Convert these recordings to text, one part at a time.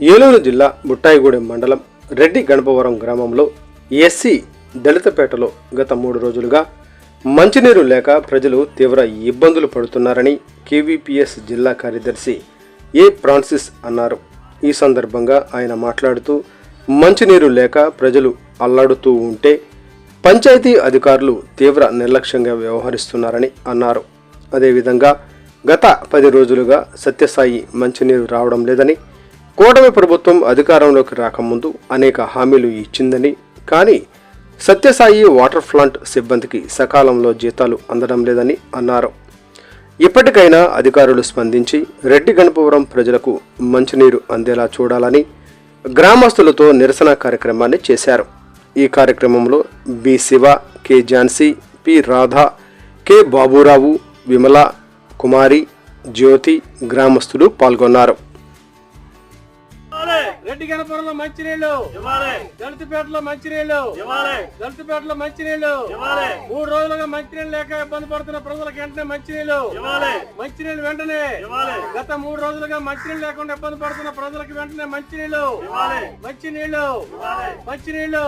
ఏలూరు జిల్లా బుట్టాయిగూడెం మండలం రెడ్డి గణపవరం గ్రామంలో ఎస్సీ దళితపేటలో గత మూడు రోజులుగా మంచినీరు లేక ప్రజలు తీవ్ర ఇబ్బందులు పడుతున్నారని కేవీపీఎస్ జిల్లా కార్యదర్శి ఏ ఫ్రాన్సిస్ అన్నారు. ఈ సందర్భంగా ఆయన మాట్లాడుతూ మంచినీరు లేక ప్రజలు అల్లాడుతూ ఉంటే పంచాయతీ అధికారులు తీవ్ర నిర్లక్ష్యంగా వ్యవహరిస్తున్నారని అన్నారు. అదేవిధంగా గత పది రోజులుగా సత్యసాయి మంచినీరు రావడం లేదని కూటమి ప్రభుత్వం అధికారంలోకి రాకముందు అనేక హామీలు ఇచ్చిందని కానీ సత్యసాయి వాటర్ ప్లాంట్ సిబ్బందికి సకాలంలో జీతాలు అందడం లేదని అన్నారు. ఇప్పటికైనా అధికారులు స్పందించి రెడ్డి గణపవరం ప్రజలకు మంచినీరు అందేలా చూడాలని గ్రామస్తులతో నిరసన కార్యక్రమాన్ని చేశారు. ఈ కార్యక్రమంలో B Siva K Jhansi P Radha K Baburao Vimala Kumari Jyothi గ్రామస్తులు పాల్గొన్నారు. రెడ్డి గణపురంలో మంచినీళ్ళు దళితపేటలో మంచినీళ్ళు దళితపేటలో మంచినీళ్ళు మూడు రోజులుగా మంచినీళ్ళు లేక ఇబ్బంది పడుతున్న ప్రజలకు వెంటనే మంచినీళ్ళు మంచినీళ్ళు వెంటనే గత మూడు రోజులుగా మంచినీళ్ళు లేకుండా ఇబ్బంది పడుతున్న ప్రజలకు వెంటనే మంచినీళ్ళు మంచినీళ్ళు మంచినీళ్ళు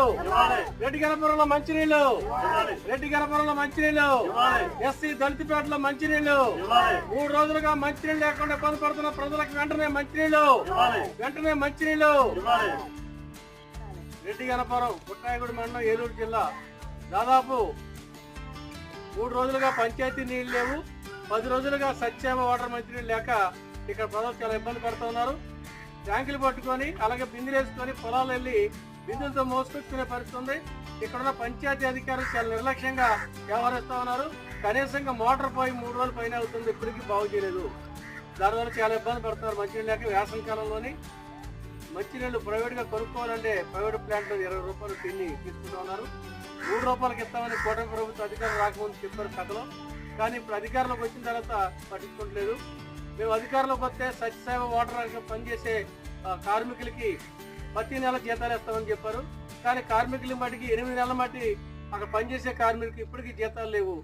రెడ్డి గణపురంలో మంచినీళ్ళు రెడ్డి గణపురంలో మంచినీళ్ళు ఎస్సీ దళితపేటలో మంచినీళ్ళు మూడు రోజులుగా మంచినీళ్ళు లేకుండా ఇబ్బంది పడుతున్న ప్రజలకు వెంటనే మంచినీళ్ళు వెంటనే మంచినీళ్ళు రెడ్డి గణపురం పుట్టాయగూడి మండలం ఏలూరు జిల్లా. దాదాపు మూడు రోజులుగా పంచాయతీ నీళ్ళు లేవు. పది రోజులుగా సత్యామ వాటర్ మంచినీళ్ళు లేక ఇక్కడ ప్రజలు చాలా ఇబ్బంది పడుతున్నారు ట్యాంకులు పట్టుకొని అలాగే బిందెలు వేసుకొని పొలాలు వెళ్ళి బిందులతో మోసుకొచ్చుకునే పరిస్థితి ఉంది. ఇక్కడ ఉన్న పంచాయతీ అధికారులు చాలా నిర్లక్ష్యంగా వ్యవహరిస్తూ ఉన్నారు. కనీసంగా మోటార్ పోయి మూడు రోజులు పైన అవుతుంది. ఇప్పటికీ బాగు చేయలేదు. దానివల్ల చాలా ఇబ్బంది పడుతున్నారు. మంచినీళ్ళు లేక వేసవి కాలంలోని మంచినీళ్ళు ప్రైవేట్గా కొనుక్కోవాలంటే ప్రైవేట్ ప్లాంట్లో ఇరవై రూపాయలు తిని తీసుకుంటూ ఉన్నారు. మూడు రూపాయలకి ఇస్తామని కూటమి ప్రభుత్వ అధికారులు రాకముందు చెప్పారు కథలో. కానీ ఇప్పుడు అధికారంలోకి వచ్చిన తర్వాత పట్టించుకోవట్లేదు. మేము అధికారంలోకి వస్తే సత్యసేవ వాటర్ పనిచేసే కార్మికులకి ప్రతి నెల జీతాలు ఇస్తామని చెప్పారు. కానీ కార్మికులు మట్టికి ఎనిమిది నెలల మట్టి అక్కడ పనిచేసే కార్మికులకి ఇప్పటికీ జీతాలు లేవు.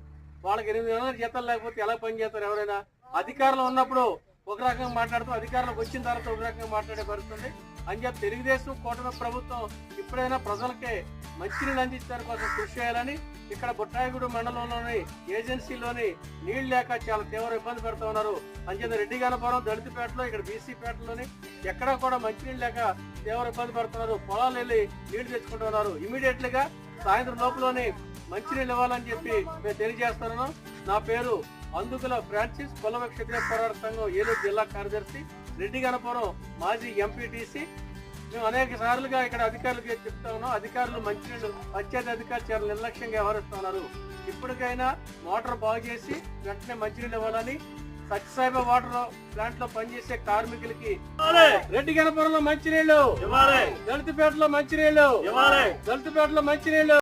వాళ్ళకి ఎనిమిది నెలల జీతాలు లేకపోతే ఎలా పని చేస్తారు ఎవరైనా? అధికారంలో ఉన్నప్పుడు ఒక రకంగా మాట్లాడుతూ అధికారులకు వచ్చిన తర్వాత ఒక రకంగా మాట్లాడే పరిస్థితుంది అని చెప్పి తెలుగుదేశం కూటమి ప్రభుత్వం ఇప్పుడైనా ప్రజలకే మంచినీళ్ళు అందించడానికి కోసం కృషి చేయాలని ఇక్కడ బుట్టాయిగూడు మండలంలోని ఏజెన్సీలోని నీళ్ళు లేక చాలా తీవ్ర ఇబ్బంది పెడుతూ ఉన్నారు. అంచేత రెడ్డి గణపురం దళితపేటలో ఇక్కడ బీసీపేటలోని ఎక్కడా కూడా మంచినీళ్ళు లేక తీవ్ర ఇబ్బంది పడుతున్నారు. పొలాలు వెళ్ళి నీళ్ళు తెచ్చుకుంటూ ఉన్నారు. సాయంత్రం లోపలనే మంచినీళ్ళు ఇవ్వాలని చెప్పి మేము తెలియజేస్తున్నాను. నా పేరు అందుకుల ఫ్రాన్సిస్ కులవ క్షత్రియ పోరాట సంఘం ఏలూరు జిల్లా కార్యదర్శి రెడ్డి గణపురం మాజీ ఎంపీటీసీ. మేము అనేక సార్లుగా ఇక్కడ అధికారులకు చెప్తా ఉన్నాం అధికారులు మంచినీళ్ళు పంచాయతీ అధికారులు చాలా నిర్లక్ష్యంగా వ్యవహరిస్తున్నారు. ఇప్పటికైనా మోటార్ బాగు చేసి వెంటనే మంచినీళ్ళు ఇవ్వాలని సత్యసాయిబా వాటర్ ప్లాంట్లో పనిచేసే కార్మికులకి రెడ్డి గణపురంలో మంచినీళ్ళు. దళితపేటలో మంచినీళ్ళు. దళితపేటలో మంచినీళ్ళు.